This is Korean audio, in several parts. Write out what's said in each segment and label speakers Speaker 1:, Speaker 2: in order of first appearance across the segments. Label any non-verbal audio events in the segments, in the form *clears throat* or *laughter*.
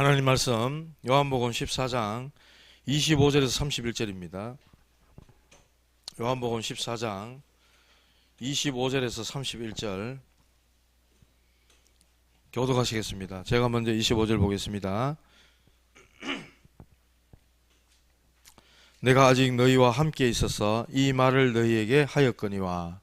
Speaker 1: 하나님 말씀 요한복음 14장 25절에서 31절입니다. 요한복음 14장 25절에서 31절 교독하시겠습니다. 제가 먼저 25절 보겠습니다. *clears throat* 내가 아직 너희와 함께 있어서 이 말을 너희에게 하였거니와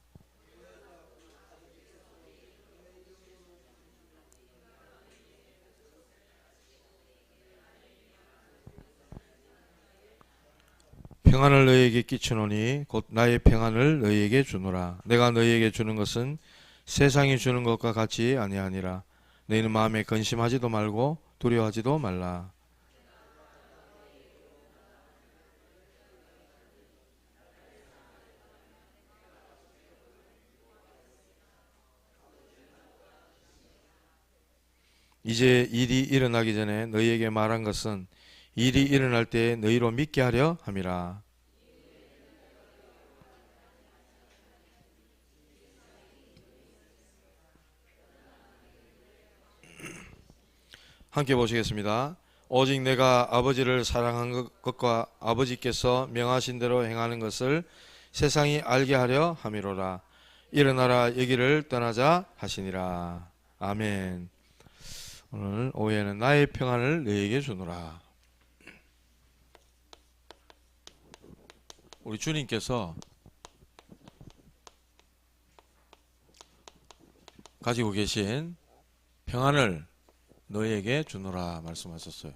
Speaker 1: 평안을 너희에게 끼치노니 곧 나의 평안을 너희에게 주노라. 내가 너희에게 주는 것은 세상이 주는 것과 같이 아니하니라. 너희는 마음에 근심하지도 말고 두려워하지도 말라. 이제 일이 일어나기 전에 너희에게 말한 것은 일이 일어날 때 너희로 믿게 하려 함이라. 함께 보시겠습니다. 오직 내가 아버지를 사랑한 것- 것과 아버지께서 명하신 대로 행하는 것을 세상이 알게 하려 함이로라. 일어나라 여기를 떠나자 하시니라. 아멘. 오늘 오후에는 나의 평안을 너희에게 주노라. 우리 주님께서 가지고 계신 평안을 너희에게 주노라 말씀하셨어요.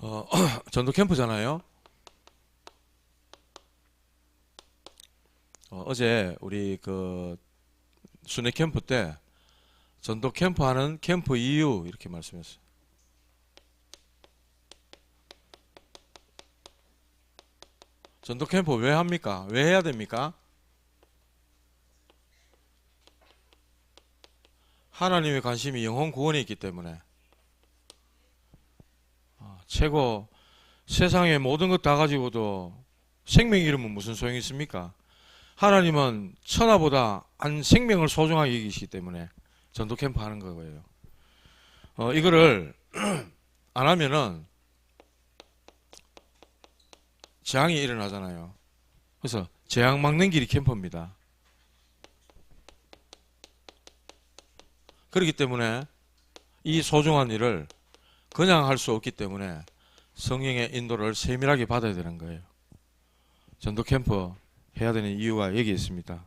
Speaker 1: 어, *clears throat* 전도 캠프잖아요. 어, 어제 우리 그 순회 캠프 때 전도 캠프 하는 캠프 이유 이렇게 말씀했어요. 전도 캠프 왜 합니까? 왜 해야 됩니까? 하나님의 관심이 영혼 구원에 있기 때문에 아, 최고 세상의 모든 것 다 가지고도 생명 이름은 무슨 소용이 있습니까? 하나님은 천하보다 한 생명을 소중하게 여기시기 때문에 전도 캠프 하는 거예요. 어, 이거를 *clears throat* 안 하면은 재앙이 일어나잖아요. 그래서 재앙 막는 길이 캠프입니다. 그렇기 때문에 이 소중한 일을 그냥 할 수 없기 때문에 성령의 인도를 세밀하게 받아야 되는 거예요. 전도 캠프 해야 되는 이유가 여기 있습니다.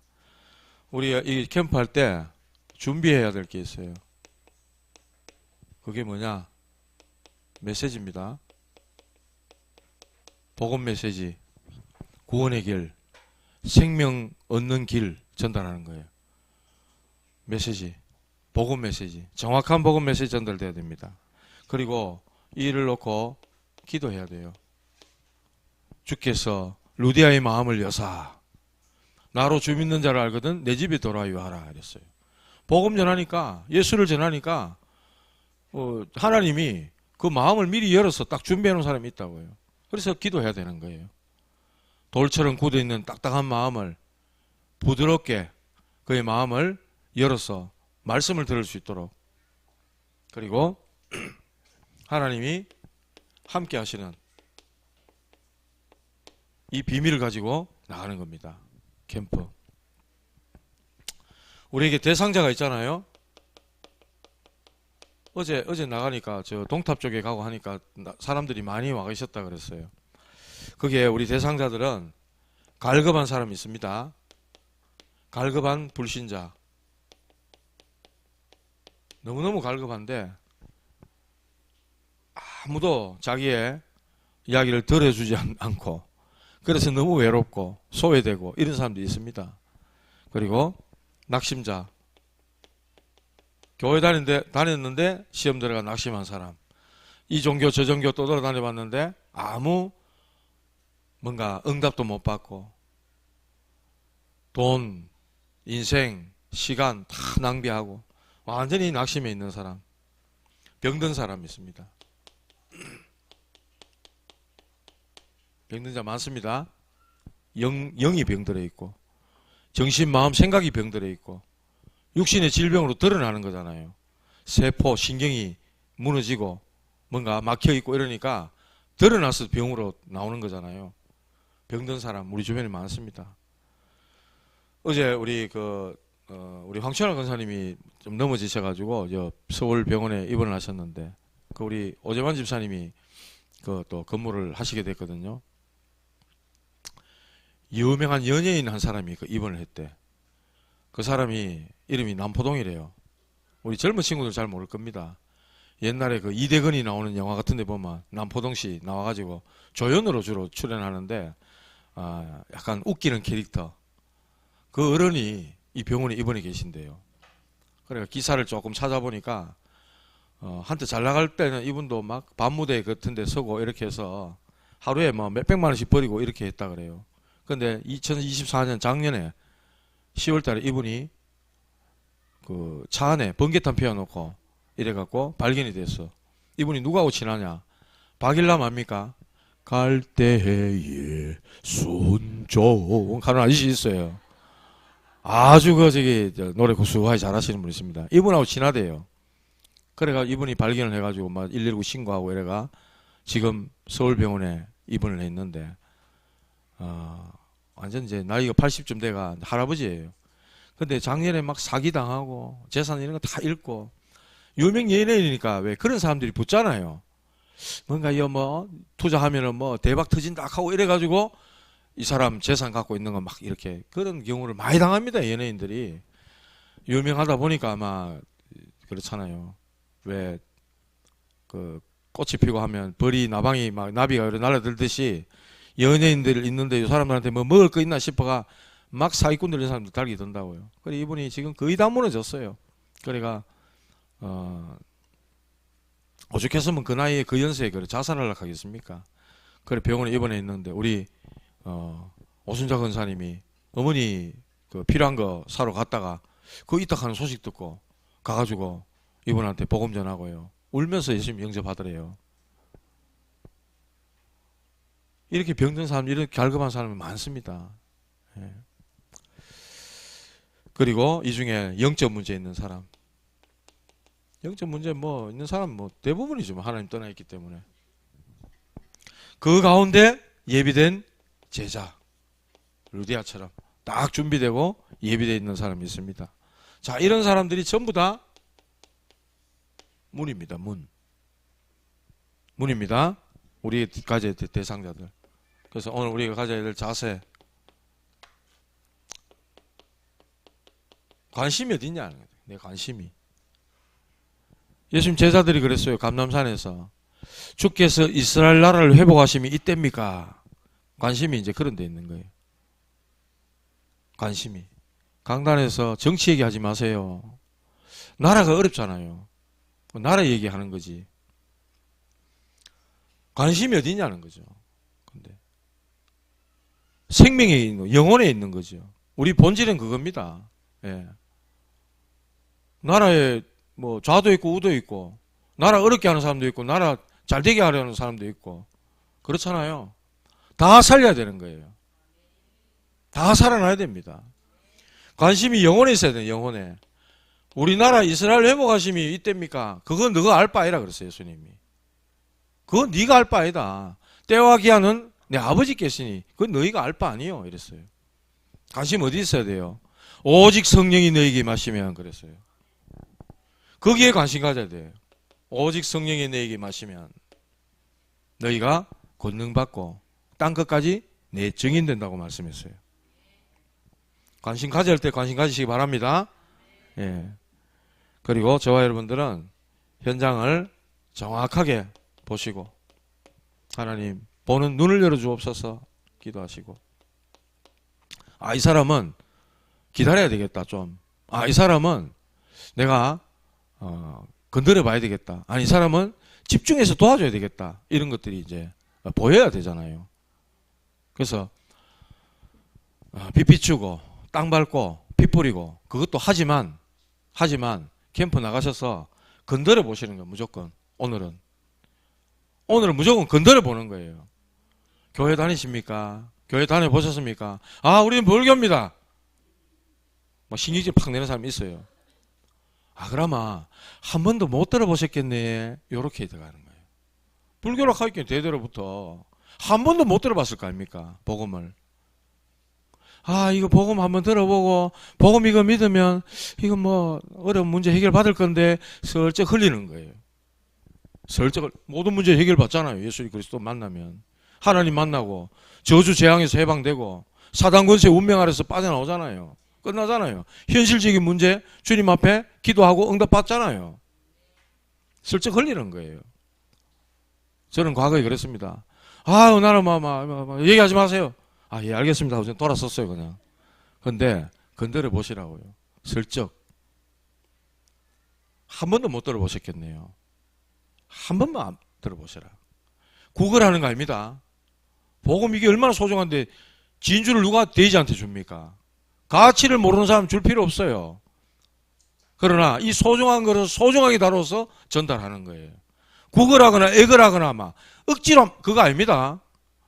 Speaker 1: 우리 이 캠프 할 때 준비해야 될 게 있어요. 그게 뭐냐? 메시지입니다. 복음 메시지, 구원의 길, 생명 얻는 길 전달하는 거예요. 메시지, 복음 메시지, 정확한 복음 메시지 전달돼야 됩니다. 그리고 이 일을 놓고 기도해야 돼요. 주께서 루디아의 마음을 여사 나로 주 믿는 자를 알거든 내 집에 돌아와요 하라 그랬어요. 복음 전하니까 예수를 전하니까 어, 하나님이 그 마음을 미리 열어서 딱 준비해 놓은 사람이 있다고요. 그래서 기도해야 되는 거예요. 돌처럼 굳어 있는 딱딱한 마음을 부드럽게 그의 마음을 열어서 말씀을 들을 수 있도록 그리고 *clears throat* 하나님이 함께 하시는 이 비밀을 가지고 나가는 겁니다. 캠프. 우리에게 대상자가 있잖아요. 어제 어제 나가니까 저 동탑 쪽에 가고 하니까 나- 사람들이 많이 와 계셨다 그랬어요. 그게 우리 대상자들은 갈급한 사람이 있습니다. 갈급한 불신자. 너무너무 갈급한데 아무도 자기의 이야기를 들어주지 않- 않고 그래서 너무 외롭고 소외되고 이런 사람들이 있습니다. 그리고 낙심자. 교회 다니는데, 다녔는데 시험 들어가 낙심한 사람. 이 종교 저 종교 또 돌아다녀 봤는데 아무 뭔가 응답도 못 받고 돈, 인생, 시간 다 낭비하고 완전히 낙심해 있는 사람. 병든 사람 있습니다. 병든 자 많습니다. 영, 영이 병들어 있고 정신, 마음, 생각이 병들어 있고 육신의 질병으로 드러나는 거잖아요. 세포, 신경이 무너지고 뭔가 막혀 있고 이러니까 드러나서 병으로 나오는 거잖아요. 병든 사람 우리 주변에 많습니다. 어제 우리 그 어, 우리 황철환 권사님이 좀 넘어지셔가지고 저 서울 병원에 입원을 하셨는데 그 우리 오재만 집사님이 그 또 근무를 하시게 됐거든요. 유명한 연예인 한 사람이 그 입원을 했대. 그 사람이 이름이 남포동이래요. 우리 젊은 친구들 잘 모를 겁니다. 옛날에 그 이대근이 나오는 영화 같은 데 보면 남포동 씨 나와가지고 조연으로 주로 출연하는데 아, 약간 웃기는 캐릭터. 그 어른이 이 병원에 입원해 계신데요. 그러니까 기사를 조금 찾아보니까 어, 한때 잘 나갈 때는 이분도 막 밤무대 같은 데 서고 이렇게 해서 하루에 뭐 몇백만 원씩 버리고 이렇게 했다 그래요. 근데 2024년 작년에 10월 달에 이분이 그 차 안에 번개탄 피워놓고 이래갖고 발견이 됐어. 이분이 누구하고 친하냐? 박일남 압니까? 갈대의 순종 가는 아저씨 있어요. 아주 그 저기 저 노래 구수하게 잘하시는 분 있습니다. 이분하고 친하대요. 그래가 이분이 발견을 해가지고 막 119 신고하고 이래가 지금 서울병원에 입원을 했는데 어, 완전 이제 나이가 80쯤 돼가 할아버지예요. 근데 작년에 막 사기 당하고 재산 이런 거 다 잃고 유명 연예인이니까 왜 그런 사람들이 붙잖아요. 뭔가 이뭐 투자하면은 뭐 대박 터진다 하고 이래가지고 이 사람 재산 갖고 있는 거 막 이렇게 그런 경우를 많이 당합니다 연예인들이 유명하다 보니까 아마 그렇잖아요. 왜 그 꽃이 피고 하면 벌이 나방이 막 나비가 날아들듯이 연예인들 있는데 이 사람들한테 뭐 먹을 거 있나 싶어가 막 사기꾼 들린 사람들 달기 든다고요. 그래 이분이 지금 거의 다 무너졌어요. 그래가 어 오죽했으면 그 나이에 그 연세에 그래 자살하려 하겠습니까? 그래 병원에 입원해 있는데 우리 어 오순자 권사님이 어머니 그 필요한 거 사러 갔다가 그 이따 하는 소식 듣고 가가지고 이분한테 복음 전하고요. 울면서 예수님 영접하더래요. 이렇게 병든 사람, 이렇게 갈급한 사람이 많습니다. 예. 그리고 이 중에 영적 문제 있는 사람. 영적 문제 뭐 있는 사람 뭐 대부분이죠. 뭐 하나님 떠나 있기 때문에. 그 가운데 예비된 제자 루디아처럼 딱 준비되고 예비되어 있는 사람이 있습니다. 자, 이런 사람들이 전부 다 문입니다. 문. 문입니다. 우리 될 대상자들. 그래서 오늘 우리가 가져야 될 자세. 관심이 어디냐는 거예요. 내 관심이. 예수님 제자들이 그랬어요. 감남산에서. 주께서 이스라엘 나라를 회복하심이 이때입니까? 관심이 이제 그런 데 있는 거예요. 관심이. 강단에서 정치 얘기하지 마세요. 나라가 어렵잖아요. 나라 얘기하는 거지. 관심이 어디냐는 거죠. 생명에 있는 영혼에 있는 거죠. 우리 본질은 그겁니다. 예. 나라에 뭐 좌도 있고 우도 있고 나라 어렵게 하는 사람도 있고 나라 잘 되게 하려는 사람도 있고 그렇잖아요. 다 살려야 되는 거예요. 다 살아나야 됩니다. 관심이 영혼에 있어야 돼요. 영혼에. 우리나라 이스라엘 회복하심이 이때입니까? 그건 너가 알 바 아니라 그랬어요. 예수님이. 그건 네가 알 바 아니다. 때와 기한은 내 아버지께서니 그건 너희가 알 바 아니요. 이랬어요. 관심 어디 있어야 돼요? 오직 성령이 너에게 마시면 그랬어요. 거기에 관심 가져야 돼요. 오직 성령이 너에게 마시면 너희가 권능 받고 땅 끝까지 내 증인 된다고 말씀했어요. 관심 할때 관심 가지시기 바랍니다. 예. 그리고 저와 여러분들은 현장을 정확하게 보시고 하나님 보는 눈을 열어 주옵소서 기도하시고 아 이 사람은 기다려야 되겠다 좀. 아 이 사람은 내가 어, 건드려 봐야 되겠다. 아니 이 사람은 집중해서 도와줘야 되겠다. 이런 것들이 이제 보여야 되잖아요. 그래서 어, 비 비추고 땅 밟고 피 뿌리고 그것도 하지만 하지만 캠프 나가셔서 건드려 보시는 거예요. 무조건 오늘은 오늘은 무조건 건드려 보는 거예요. 교회 다니십니까? 교회 다녀 보셨습니까? 아, 우리는 불교입니다. 막 신경질 팍 내는 사람이 있어요. 아, 그러면 한 번도 못 들어보셨겠네. 요렇게 들어가는 거예요. 불교로 가있긴 대대로부터 한 번도 못 들어봤을 거 아닙니까? 복음을. 아, 이거 복음 한번 들어보고, 복음 이거 믿으면, 이거 뭐, 어려운 문제 해결 받을 건데, 슬쩍 흘리는 거예요. 슬쩍, 흘- 모든 문제 해결 받잖아요. 예수 그리스도 만나면. 하나님 만나고, 저주 재앙에서 해방되고, 사단 권세 운명 아래서 빠져나오잖아요. 끝나잖아요. 현실적인 문제, 주님 앞에 기도하고 응답 받잖아요. 슬쩍 흘리는 거예요. 저는 과거에 그랬습니다. 아유, 나는 막, 막, 막, 막 얘기하지 마세요. 아, 예, 알겠습니다. 하고 돌아섰어요, 그냥. 근데, 건드려 보시라고요. 슬쩍. 한 번도 못 들어보셨겠네요. 한 번만 안 들어보시라. 구걸하는 거 아닙니다. 복음 이게 얼마나 소중한데, 진주를 누가 돼지한테 줍니까? 가치를 모르는 사람 줄 필요 없어요. 그러나 이 소중한 것을 소중하게 다뤄서 전달하는 거예요. 구걸하거나 애걸하거나 막 억지로 그거 아닙니다.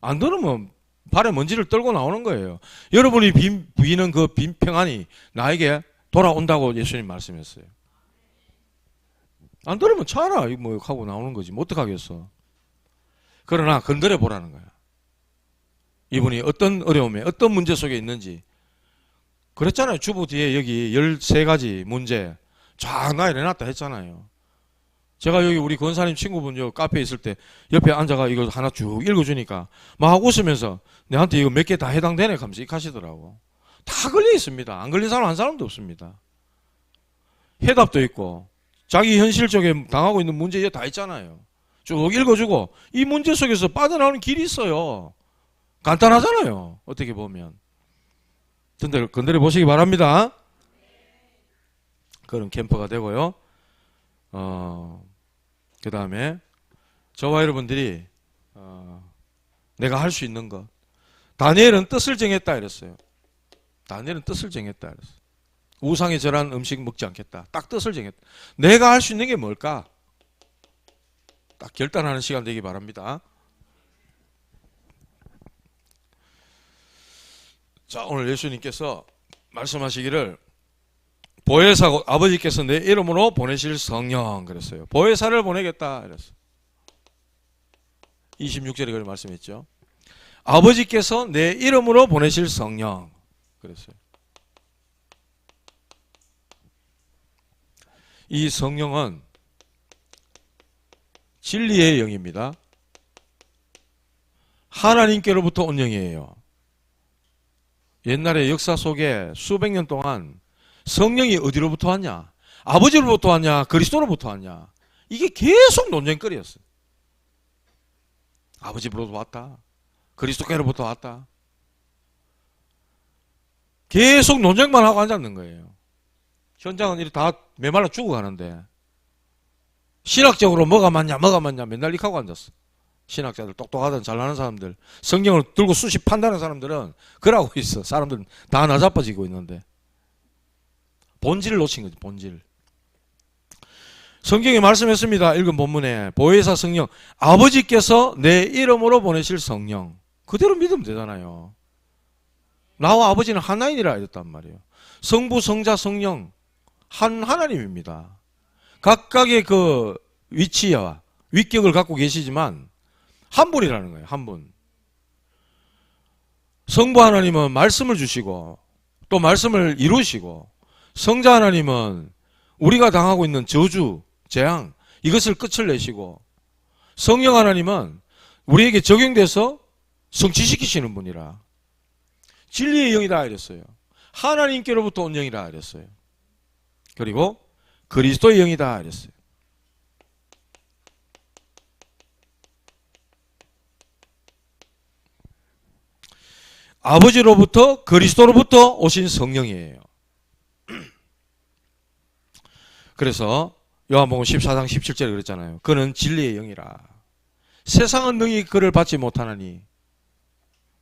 Speaker 1: 안 들으면 발에 먼지를 떨고 나오는 거예요. 여러분이 빈, 비는 그빈 평안이 나에게 돌아온다고 예수님 말씀했어요. 안 들으면 차라 뭐 하고 나오는 거지. 뭐 어떡하겠어. 그러나 건드려 보라는 거야. 이분이 어떤 어려움에 어떤 문제 속에 있는지 그랬잖아요. 주부 뒤에 여기 13가지 문제 쫙 나열해놨다 했잖아요. 제가 여기 우리 권사님 친구분 요 카페에 있을 때 옆에 앉아가 이거 하나 쭉 읽어주니까 막 웃으면서 내한테 이거 몇 개 다 해당되네 하면서 익하시더라고. 다 걸려 있습니다. 안 걸린 사람 한 사람도 없습니다. 해답도 있고 자기 현실적에 당하고 있는 문제 다 있잖아요. 쭉 읽어주고 이 문제 속에서 빠져나오는 길이 있어요. 간단하잖아요. 어떻게 보면. 건드려, 건드려 보시기 바랍니다. 그런 캠프가 되고요. 어, 그 다음에 저와 여러분들이 어, 내가 할 수 있는 것. 다니엘은 뜻을 정했다 이랬어요. 다니엘은 뜻을 정했다 이랬어요. 우상에 절한 음식 먹지 않겠다. 딱 뜻을 정했다. 내가 할 수 있는 게 뭘까? 딱 결단하는 시간 되기 바랍니다. 자, 오늘 예수님께서 말씀하시기를 보혜사 아버지께서 내 이름으로 보내실 성령 그랬어요. 보혜사를 보내겠다 그랬어요. 26절에 그걸 말씀했죠. 아버지께서 내 이름으로 보내실 성령 그랬어요. 이 성령은 진리의 영입니다. 하나님께로부터 온 영이에요. 옛날에 역사 속에 수백 년 동안 성령이 어디로부터 왔냐? 아버지로부터 왔냐? 그리스도로부터 왔냐? 이게 계속 논쟁거리였어. 아버지로부터 왔다. 그리스도께로부터 왔다. 계속 논쟁만 하고 앉았는 거예요. 현장은 이렇게 다 메말라 죽어가는데 신학적으로 뭐가 맞냐 뭐가 맞냐 맨날 이렇게 하고 앉았어. 신학자들 똑똑하던 잘나는 사람들 성경을 들고 수십 판다는 사람들은 그러고 있어. 사람들은 다 나자빠지고 있는데 본질을 놓친 거지 본질. 성경에 말씀했습니다. 읽은 본문에 보혜사 성령 아버지께서 내 이름으로 보내실 성령 그대로 믿으면 되잖아요. 나와 아버지는 하나인이라 했단 말이에요. 성부 성자 성령 한 하나님입니다. 각각의 그 위치와 위격을 갖고 계시지만 한 분이라는 거예요. 한 분. 성부 하나님은 말씀을 주시고 또 말씀을 이루시고 성자 하나님은 우리가 당하고 있는 저주, 재앙 이것을 끝을 내시고 성령 하나님은 우리에게 적용돼서 성취시키시는 분이라 진리의 영이다 이랬어요. 하나님께로부터 온 영이라 이랬어요. 그리고 그리스도의 영이다 이랬어요. 아버지로부터 그리스도로부터 오신 성령이에요. 그래서 요한복음 14장 17절에 그랬잖아요. 그는 진리의 영이라. 세상은 능히 그를 받지 못하나니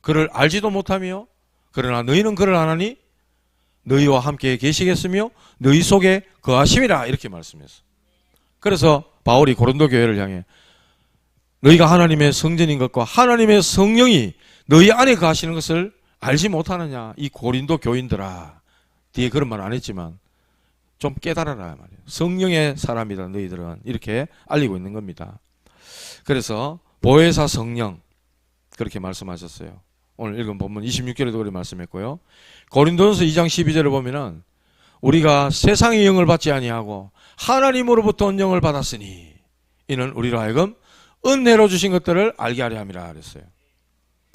Speaker 1: 그를 알지도 못하며 그러나 너희는 그를 아나니 너희와 함께 계시겠으며 너희 속에 거하심이라 이렇게 말씀했어. 그래서 바울이 고린도 교회를 향해 너희가 하나님의 성전인 것과 하나님의 성령이 너희 안에 거하시는 것을 알지 못하느냐 이 고린도 교인들아 뒤에 그런 말 안 했지만 좀 깨달아라 말이에요. 성령의 사람이다 너희들은 이렇게 알리고 있는 겁니다. 그래서 보혜사 성령 그렇게 말씀하셨어요. 오늘 읽은 본문 26절에도 그렇게 말씀했고요. 고린도전서 2장 12절을 보면은 우리가 세상의 영을 받지 아니하고 하나님으로부터 온 영을 받았으니 이는 우리로 하여금 은혜로 주신 것들을 알게 하려 함이라 그랬어요.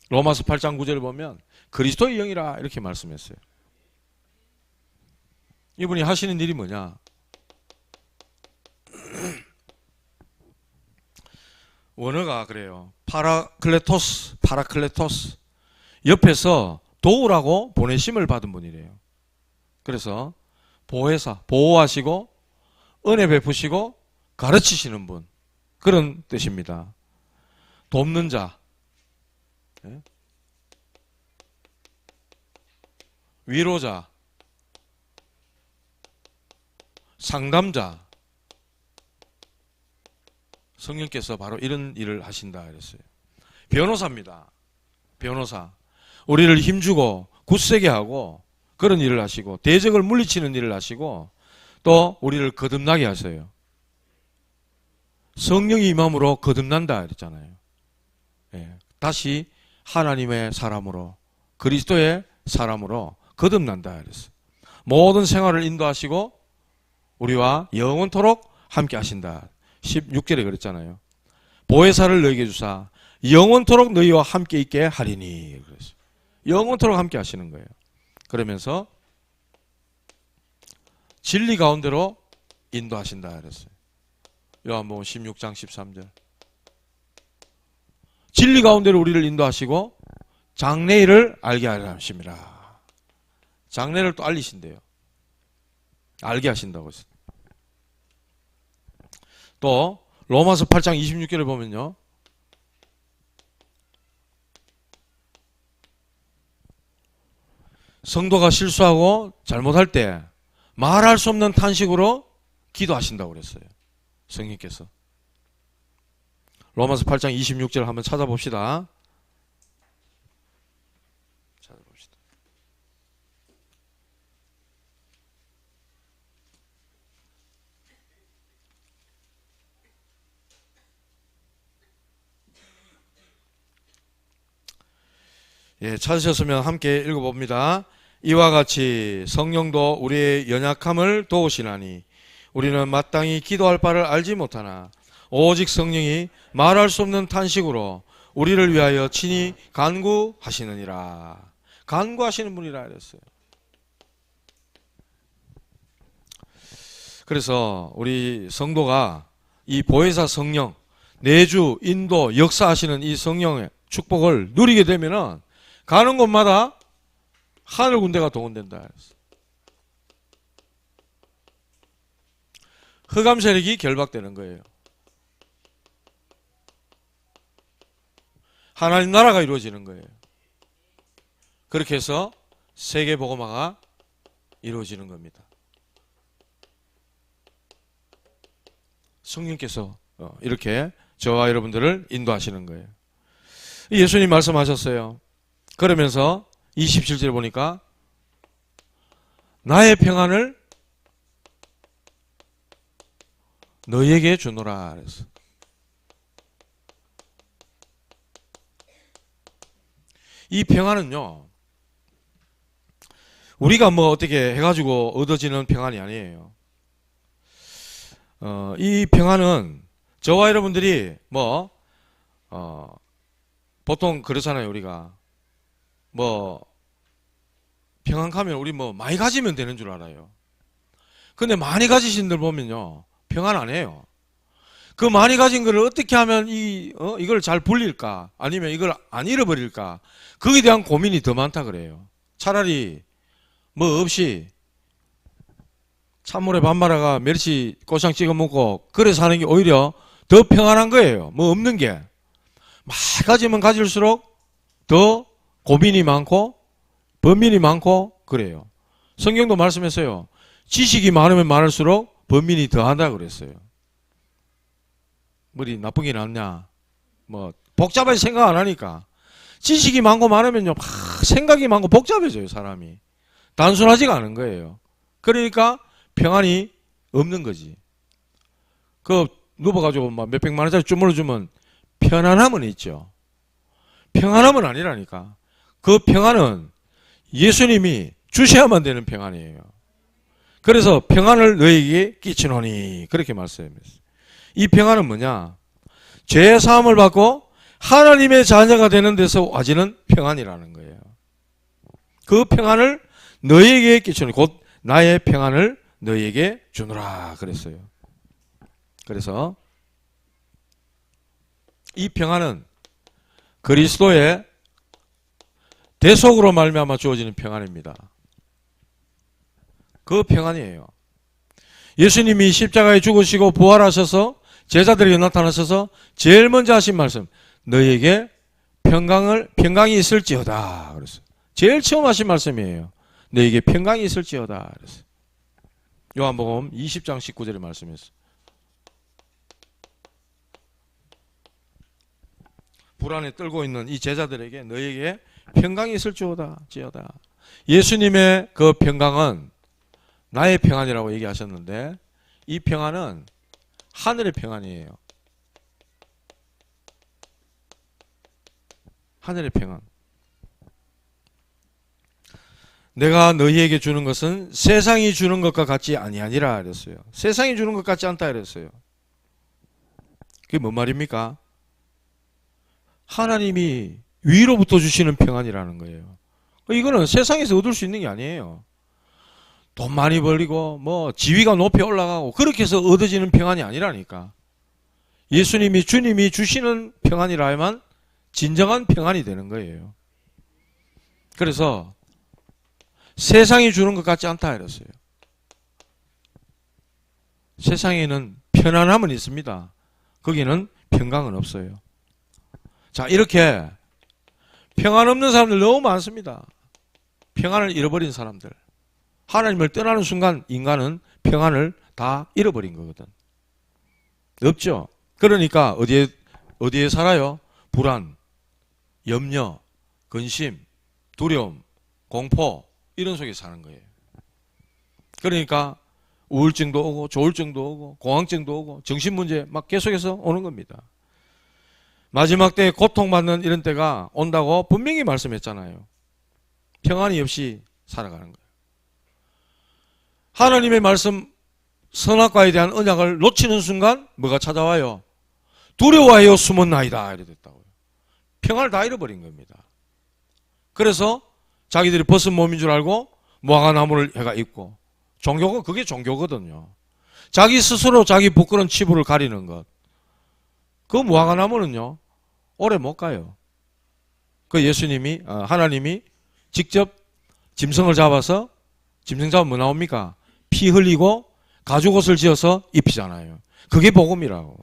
Speaker 1: 로마서 8장 9절을 보면 그리스도의 영이라 이렇게 말씀했어요. 이분이 하시는 일이 뭐냐? *clears throat* 원어가 그래요. 파라클레토스, 파라클레토스. 옆에서 도우라고 보내심을 받은 분이래요. 그래서 보혜사, 보호하시고 은혜 베푸시고 가르치시는 분. 그런 뜻입니다. 돕는 자. 예? 위로자. 상담자. 성령께서 바로 이런 일을 하신다 그랬어요. 변호사입니다. 변호사. 우리를 힘주고 굳세게 하고 그런 일을 하시고 대적을 물리치는 일을 하시고 또 우리를 거듭나게 하세요. 성령이 임함으로 거듭난다 그랬잖아요. 예, 다시 하나님의 사람으로 그리스도의 사람으로 거듭난다 그랬어요. 모든 생활을 인도하시고 우리와 영원토록 함께 하신다. 16절에 그랬잖아요. 보혜사를 너에게 주사 영원토록 너희와 함께 있게 하리니 그랬어요. 영원토록 함께 하시는 거예요. 그러면서 진리 가운데로 인도하신다 그랬어요. 요한복음 16장 13절. 진리 가운데로 우리를 인도하시고 장래일을 알게 하십니다. 장래를 또 알리신대요. 알게 하신다고 했어요. 또 로마서 8장 26절을 보면요. 성도가 실수하고 잘못할 때 말할 수 없는 탄식으로 기도하신다고 그랬어요. 성령께서. 로마서 8장 26절 한번 찾아봅시다. 찾아봅시다. 예, 찾으셨으면 함께 읽어봅니다. 이와 같이 성령도 우리의 연약함을 도우시나니 우리는 마땅히 기도할 바를 알지 못하나 오직 성령이 말할 수 없는 탄식으로 우리를 위하여 친히 간구하시느니라. 간구하시는 분이라 그랬어요. 그래서 우리 성도가 이 보혜사 성령, 내주, 인도, 역사하시는 이 성령의 축복을 누리게 되면은 가는 곳마다 하늘 군대가 동원된다. 흑암 세력이 결박되는 거예요. 하나님 나라가 이루어지는 거예요. 그렇게 해서 세계 복음화가 이루어지는 겁니다. 성령께서 어, 이렇게 저와 여러분들을 인도하시는 거예요. 예수님 말씀하셨어요. 그러면서 27절 보니까 나의 평안을 너에게 주노라 그랬어. 이 평안은요. 우리가 뭐 어떻게 해가지고 얻어지는 평안이 아니에요. 어, 이 평안은 저와 여러분들이 뭐 어, 보통 그렇잖아요 우리가 뭐 평안 가면 우리 뭐 많이 가지면 되는 줄 알아요. 근데 많이 가지신 분 보면요 평안 안 해요. 그 많이 가진 거를 어떻게 하면 이 어, 이걸 잘 불릴까 아니면 이걸 안 잃어버릴까 거기에 대한 고민이 더 많다 그래요. 차라리 뭐 없이 찬물에 밥 말아가 멸치 고창 찍어 먹고 그래 사는 게 오히려 더 평안한 거예요. 뭐 없는 게 많이 가지면 가질수록 더 고민이 많고 범민이 많고 그래요. 성경도 말씀했어요. 지식이 많으면 많을수록 범민이 더한다 그랬어요. 머리 나쁜 게 낫냐? 뭐 복잡하게 생각 안 하니까 지식이 많고 많으면요, 막 생각이 많고 복잡해져요, 사람이. 단순하지가 않은 거예요. 그러니까 평안이 없는 거지. 그, 누워가지고 막 몇백만 원짜리 주물러 주면 편안함은 있죠. 평안함은 아니라니까. 그 평안은 예수님이 주셔야만 되는 평안이에요. 그래서 평안을 너에게 끼치노니 그렇게 말씀했어요. 이 평안은 뭐냐? 죄 사함을 받고 하나님의 자녀가 되는 데서 와지는 평안이라는 거예요. 그 평안을 너에게 끼치노니 곧 나의 평안을 너에게 주노라 그랬어요. 그래서 이 평안은 그리스도의 대속으로 말미암아 주어지는 평안입니다. 그 평안이에요. 예수님이 십자가에 죽으시고 부활하셔서 제자들에게 나타나셔서 제일 먼저 하신 말씀 너에게 평강을 평강이 있을지어다 그랬어요. 제일 처음 하신 말씀이에요. 너에게 평강이 있을지어다 그랬어요. 요한복음 20장 19절의 말씀이었어요. 불안에 떨고 있는 이 제자들에게 너에게 평강이 있을지어다 지어다. 예수님의 그 평강은 나의 평안이라고 얘기하셨는데 이 평안은 하늘의 평안이에요. 하늘의 평안. 내가 너희에게 주는 것은 세상이 주는 것과 같지 아니하니라 그랬어요. 세상이 주는 것 같지 않다 그랬어요. 그게 뭔 말입니까? 하나님이 위로부터 주시는 평안이라는 거예요. 이거는 세상에서 얻을 수 있는 게 아니에요. 돈 많이 벌리고 뭐 지위가 높이 올라가고 그렇게 해서 얻어지는 평안이 아니라니까. 예수님이 주님이 주시는 평안이라야만 진정한 평안이 되는 거예요. 그래서 세상이 주는 것 같지 않다 이랬어요. 세상에는 편안함은 있습니다. 거기는 평강은 없어요. 자, 이렇게 평안 없는 사람들 너무 많습니다. 평안을 잃어버린 사람들. 하나님을 떠나는 순간 인간은 평안을 다 잃어버린 거거든. 없죠. 그러니까 어디에 어디에 살아요? 불안, 염려, 근심, 두려움, 공포 이런 속에 사는 거예요. 그러니까 우울증도 오고 조울증도 오고 공황증도 오고 정신 문제 막 계속해서 오는 겁니다. 마지막 때에 고통받는 이런 때가 온다고 분명히 말씀했잖아요. 평안이 없이 살아가는 거예요. 하나님의 말씀 선악과에 대한 언약을 놓치는 순간 뭐가 찾아와요? 두려워하여 숨은 나이다 이래 됐다고요. 평안을 다 잃어버린 겁니다. 그래서 자기들이 벗은 몸인 줄 알고 무화과 나무를 해가 입고 종교가 그게 종교거든요. 자기 스스로 자기 부끄러운 치부를 가리는 것. 그 무화과 나무는요 오래 못 가요. 그 예수님이 어, 하나님이 직접 짐승을 잡아서 짐승 잡으면 뭐 나옵니까? 피 흘리고 가죽 옷을 지어서 입히잖아요. 그게 복음이라고.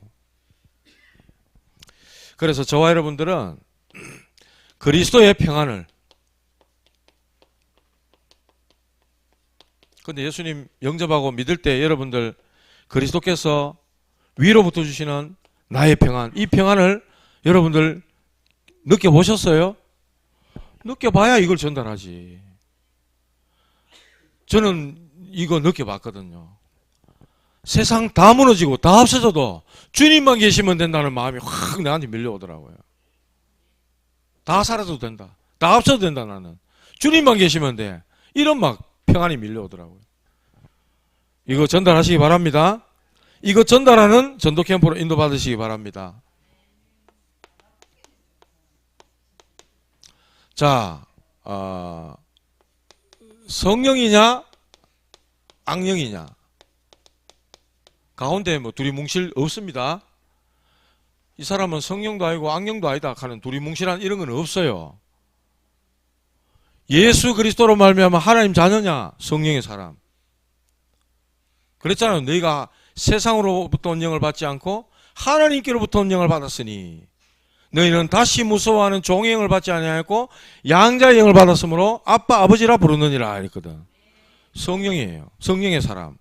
Speaker 1: 그래서 저와 여러분들은 그리스도의 평안을 근데 예수님 영접하고 믿을 때 여러분들 그리스도께서 위로부터 주시는 나의 평안, 이 평안을 여러분들 느껴보셨어요? 느껴봐야 이걸 전달하지. 저는 이거 느껴봤거든요. 세상 다 무너지고 다 없어져도 주님만 계시면 된다는 마음이 확 나한테 밀려오더라고요. 다 사라져도 된다. 다 없어도 된다 나는. 주님만 계시면 돼. 이런 막 평안이 밀려오더라고요. 이거 전달하시기 바랍니다. 이거 전달하는 전도 캠프로 인도받으시기 바랍니다. 자, 어, 성령이냐, 악령이냐. 가운데 뭐 둘이 뭉실 없습니다. 이 사람은 성령도 아니고 악령도 아니다 하는 둘이 뭉실한 이런 건 없어요. 예수 그리스도로 말미암아 하나님 자녀냐 성령의 사람. 그랬잖아요. 너희가 세상으로부터 언영을 받지 않고 하나님께로부터 언영을 받았으니 너희는 다시 무서워하는 종의 영을 받지 아니하였고 양자의 영을 받았으므로 아빠 아버지라 부르느니라 했거든. 성령이에요. 성령의 사람.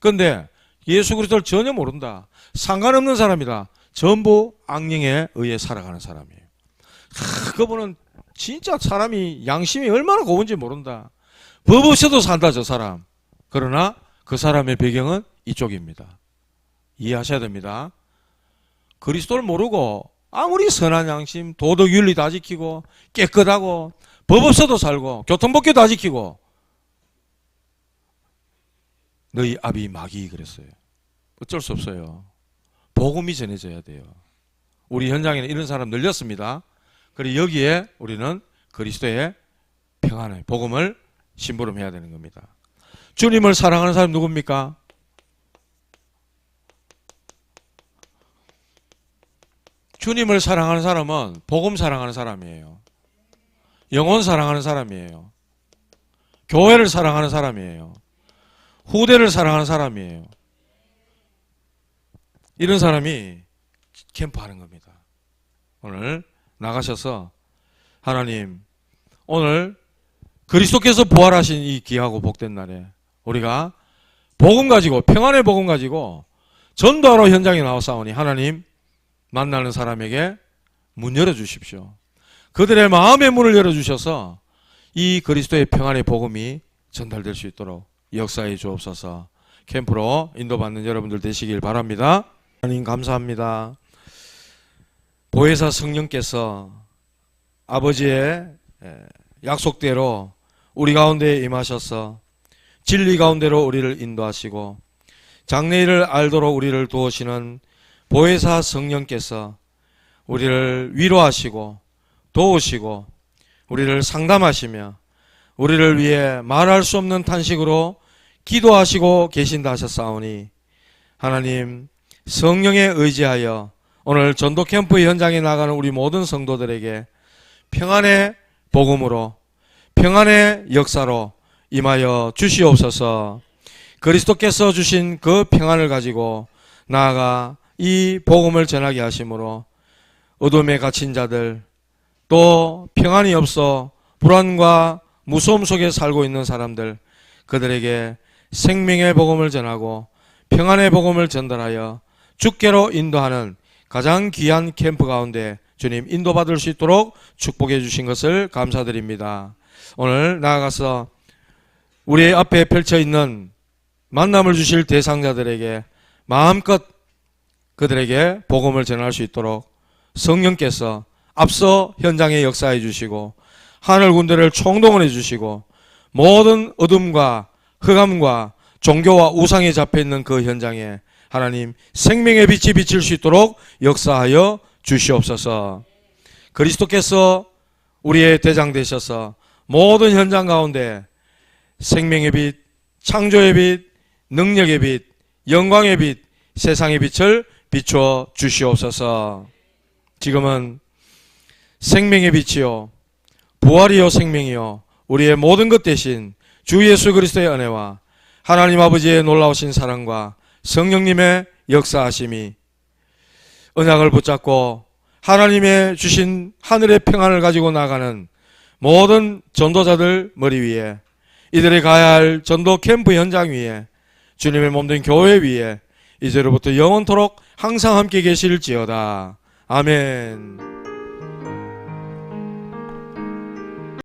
Speaker 1: 그런데 예수 그리스도를 전혀 모른다. 상관없는 사람이다. 전부 악령에 의해 살아가는 사람이에요. 하, 그분은 진짜 사람이 양심이 얼마나 고운지 모른다. 법 없이도 산다 저 사람. 그러나 그 사람의 배경은 이쪽입니다. 이해하셔야 됩니다. 그리스도를 모르고 아무리 선한 양심, 도덕 윤리 다 지키고 깨끗하고 법 없어도 살고 교통법규 다 지키고 너희 아비 마귀 그랬어요. 어쩔 수 없어요. 복음이 전해져야 돼요. 우리 현장에는 이런 사람 늘렸습니다. 그리고 여기에 우리는 그리스도의 평안의 복음을 심부름해야 되는 겁니다. 주님을 사랑하는 사람 누굽니까? 주님을 사랑하는 사람은 복음 사랑하는 사람이에요. 영혼 사랑하는 사람이에요. 교회를 사랑하는 사람이에요. 후대를 사랑하는 사람이에요. 이런 사람이 캠프하는 겁니다. 오늘 나가셔서 하나님 오늘 그리스도께서 부활하신 이 귀하고 복된 날에 우리가 복음 가지고 평안의 복음 가지고 전도하러 현장에 나와싸우니 하나님 만나는 사람에게 문 열어 주십시오. 그들의 마음의 문을 열어 주셔서 이 그리스도의 평안의 복음이 전달될 수 있도록 역사해 주옵소서. 캠프로 인도받는 여러분들 되시길 바랍니다. 하나님 감사합니다. 보혜사 성령께서 아버지의 에, 약속대로 우리 가운데 임하셔서 진리 가운데로 우리를 인도하시고 장래일을 알도록 우리를 도우시는 보혜사 성령께서 우리를 위로하시고 도우시고 우리를 상담하시며 우리를 위해 말할 수 없는 탄식으로 기도하시고 계신다 하셨사오니 하나님 성령에 의지하여 오늘 전도 캠프 현장에 나가는 우리 모든 성도들에게 평안의 복음으로 평안의 역사로 임하여 주시옵소서. 그리스도께서 주신 그 평안을 가지고 나아가 이 복음을 전하게 하심으로 어둠에 갇힌 자들 또 평안이 없어 불안과 무서움 속에 살고 있는 사람들 그들에게 생명의 복음을 전하고 평안의 복음을 전달하여 주께로 인도하는 가장 귀한 캠프 가운데 주님 인도받을 수 있도록 축복해 주신 것을 감사드립니다. 오늘 나아가서 우리 앞에 펼쳐 있는 만남을 주실 대상자들에게 마음껏 그들에게 복음을 전할 수 있도록 성령께서 앞서 현장에 역사해 주시고 하늘 군대를 총동원해 주시고 모든 어둠과 흑암과 종교와 우상에 잡혀 있는 그 현장에 하나님 생명의 빛이 비칠 수 있도록 역사하여 주시옵소서. 그리스도께서 우리의 대장 되셔서 모든 현장 가운데 생명의 빛, 창조의 빛, 능력의 빛, 영광의 빛, 세상의 빛을 비추어 주시옵소서. 지금은 생명의 빛이요, 부활이요 생명이요, 우리의 모든 것 대신 주 예수 그리스도의 은혜와 하나님 아버지의 놀라우신 사랑과 성령님의 역사하심이 언약을 붙잡고 하나님의 주신 하늘의 평안을 가지고 나가는 모든 전도자들 머리 위에 이들이 가야 할 전도 캠프 현장 위에 주님의 몸된 교회 위에 이제로부터 영원토록 항상 함께 계실지어다. 아멘.